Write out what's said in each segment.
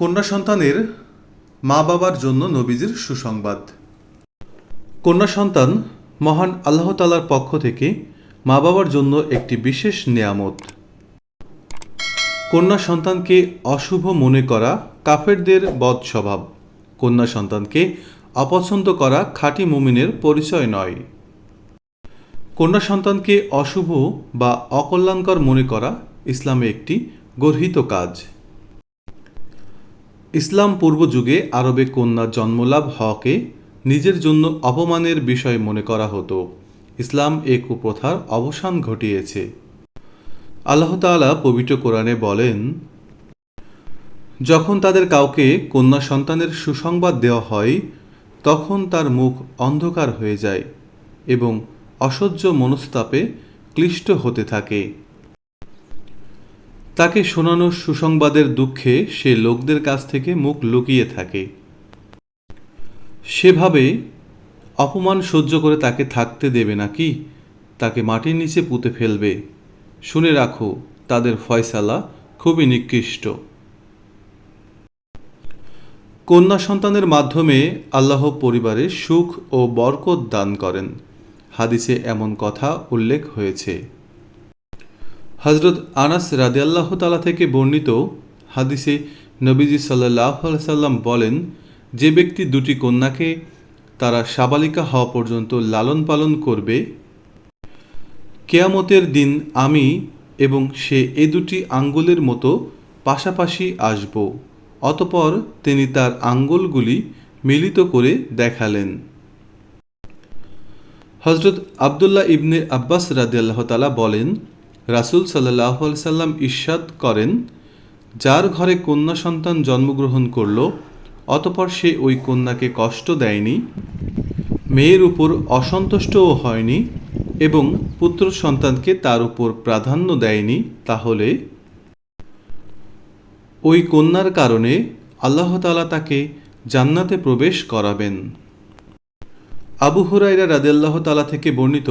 কন্যা সন্তানের মা বাবার জন্য নবীজির সুসংবাদ। কন্যা সন্তান মহান আল্লাহ তালার পক্ষ থেকে মা বাবার জন্য একটি বিশেষ নেয়ামত। কন্যা সন্তানকে অশুভ মনে করা কাফেরদের বদ স্বভাব কন্যা সন্তানকে অপছন্দ করা খাঁটি মুমিনের পরিচয় নয়। কন্যা সন্তানকে অশুভ বা অকল্যাণকর মনে করা ইসলামে একটি গর্হিত কাজ। ইসলাম পূর্ব যুগে আরবে কন্যা জন্মলাভ হওয়াকে নিজের জন্য অপমানের বিষয় মনে করা হতো। ইসলাম এ কুপ্রথার অবসান ঘটিয়েছে। আল্লাহ তাআলা পবিত্র কোরআনে বলেন, যখন তাদের কাউকে কন্যা সন্তানের সুসংবাদ দেওয়া হয়, তখন তার মুখ অন্ধকার হয়ে যায় এবং অসহ্য মনস্তাপে ক্লিষ্ট হতে থাকে। তাকে শোনানো সুসংবাদের দুঃখে সে লোকদের কাছ থেকে মুখ লুকিয়ে থাকে। সেভাবে অপমান সহ্য করে তাকে থাকতে দেবে নাকি তাকে মাটির নিচে পুঁতে ফেলবে। শুনে রাখো, তাদের ফয়সালা খুবই নিকৃষ্ট। কন্যা সন্তানের মাধ্যমে আল্লাহ পরিবারে সুখ ও বরকত দান করেন। হাদিসে এমন কথা উল্লেখ হয়েছে। হজরত আনাস রাদিয়াল্লাহ তালা থেকে বর্ণিত হাদিসে নবীজি সাল্লাহ সাল্লাম বলেন, যে ব্যক্তি দুটি কন্যাকে তারা সাবালিকা হওয়া পর্যন্ত লালন পালন করবে, কেয়ামতের দিন আমি এবং সে এ দুটি আঙ্গুলের মতো পাশাপাশি আসব। অতপর তিনি তার আঙ্গুলগুলি মিলিত করে দেখালেন। হজরত আবদুল্লাহ ইবনে আব্বাস রাদিয়াল্লাহ তালা বলেন রাসুল সাল্লাহ সাল্লাম ঈর্ষাদ করেন, যার ঘরে কন্যা সন্তান জন্মগ্রহণ করল, অতপর সে ওই কন্যাকে কষ্ট দেয়নি, মেয়ের উপর অসন্তুষ্টও হয়নি এবং পুত্র সন্তানকে তার উপর প্রাধান্য দেয়নি, তাহলে ওই কন্যার কারণে আল্লাহ তালা তাকে জান্নাতে প্রবেশ করাবেন। আবু হুরাইরা রাদেল্লাহ তালা থেকে বর্ণিত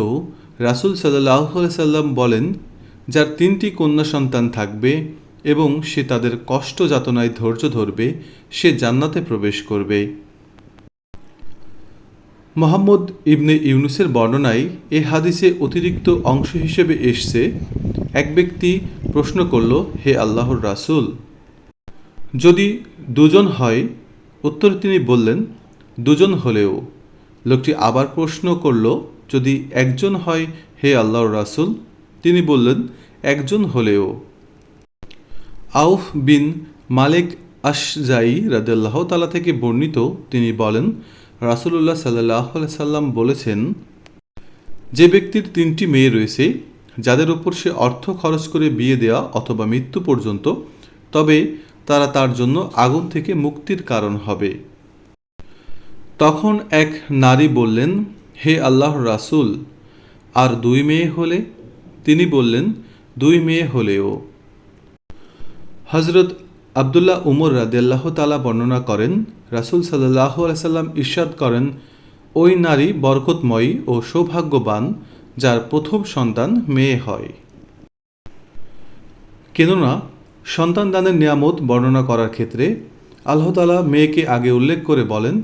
রাসুল সাল্লাহ সাল্লাম বলেন যার তিনটি কন্যা সন্তান থাকবে এবং সে তাদের কষ্ট যাতনায় ধৈর্য ধরবে, সে জান্নাতে প্রবেশ করবে। মোহাম্মদ ইবনে ইউনুসের বর্ণনায় এ হাদিসে অতিরিক্ত অংশ হিসেবে এসছে, এক ব্যক্তি প্রশ্ন করল, হে আল্লাহর রাসূল, যদি দুজন হয়? উত্তরে তিনি বললেন, দুজন হলেও। লোকটি আবার প্রশ্ন করল, যদি একজন হয়, হে আল্লাহর রাসূল? তিনি বললেন, একজন হলেও। আউফ বিন মালিক আশজাই রাদিয়াল্লাহ তালা থেকে বর্ণিত, তিনি বলেন, রাসুলুল্লাহ সাল্লাহ সাল্লাম বলেছেন, যে ব্যক্তির তিনটি মেয়ে রয়েছে, যাদের উপর সে অর্থ খরচ করে বিয়ে দেওয়া অথবা মৃত্যু পর্যন্ত, তবে তারা তার জন্য আগুন থেকে মুক্তির কারণ হবে। তখন এক নারী বললেন, হে আল্লাহ রাসূল, আর দুই মেয়ে হলে তিনি বললেন, দুই মেয়ে হলেও। হজরত আবদুল্লাহ উমর রাদিয়াল্লাহ তালা বর্ণনা করেন, রাসুল সাল্লাহ সাল্লাম ইরশাদ করেন, ওই নারী বরকতময়ী ও সৌভাগ্যবান, যার প্রথম সন্তান মেয়ে হয়। কেননা, সন্তান দানের নিয়ামত বর্ণনা করার ক্ষেত্রে আল্লাহতালা মেয়েকে আগে উল্লেখ করে বলেন,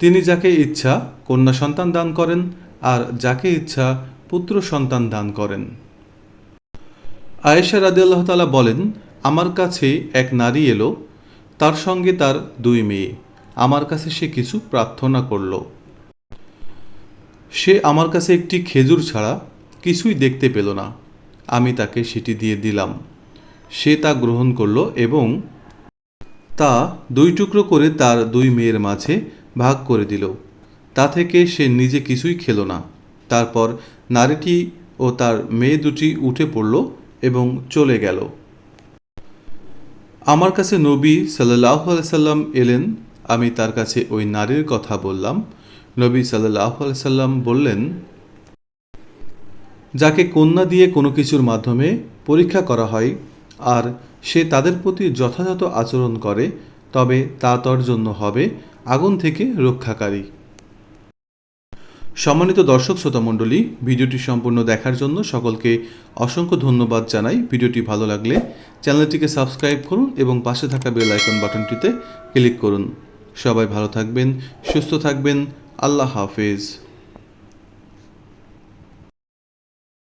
তিনি যাকে ইচ্ছা কন্যা সন্তান দান করেন, আর যাকে ইচ্ছা পুত্র সন্তান দান করেন। আয়েশা রাদিয়াল্লাহ তালা বলেন, আমার কাছে এক নারী এলো, তার সঙ্গে তার দুই মেয়ে। আমার কাছে সে কিছু প্রার্থনা করল। সে আমার কাছে একটি খেজুর ছাড়া কিছুই দেখতে পেল না। আমি তাকে সেটি দিয়ে দিলাম। সে তা গ্রহণ করল এবং তা দুই টুকরো করে তার দুই মেয়ের মাঝে ভাগ করে দিল। তা থেকে সে নিজে কিছুই খেলো না। তারপর নারীটি ও তার মেয়ে দুটি উঠে পড়ল এবং চলে গেল। আমার কাছে নবী সাল্লাহ সাল্লাম এলেন, আমি তার কাছে ওই নারীর কথা বললাম। নবী সাল্লাহ সাল্লাম বললেন, যাকে কন্যা দিয়ে কোনো কিছুর মাধ্যমে পরীক্ষা করা হয় আর সে তাদের প্রতি যথাযথ আচরণ করে, তবে তা তার জন্য হবে আগুন থেকে রক্ষাকারী। সম্মানিত দর্শক শ্রোতা মণ্ডলী, ভিডিওটি সম্পূর্ণ দেখার জন্য সকলকে অসংখ্য ধন্যবাদ জানাই। ভিডিওটি ভালো লাগলে চ্যানেলটিকে সাবস্ক্রাইব করুন এবং পাশে থাকা বেল আইকন বাটনটিতে ক্লিক করুন। সবাই ভালো থাকবেন, সুস্থ থাকবেন। আল্লাহ হাফেজ।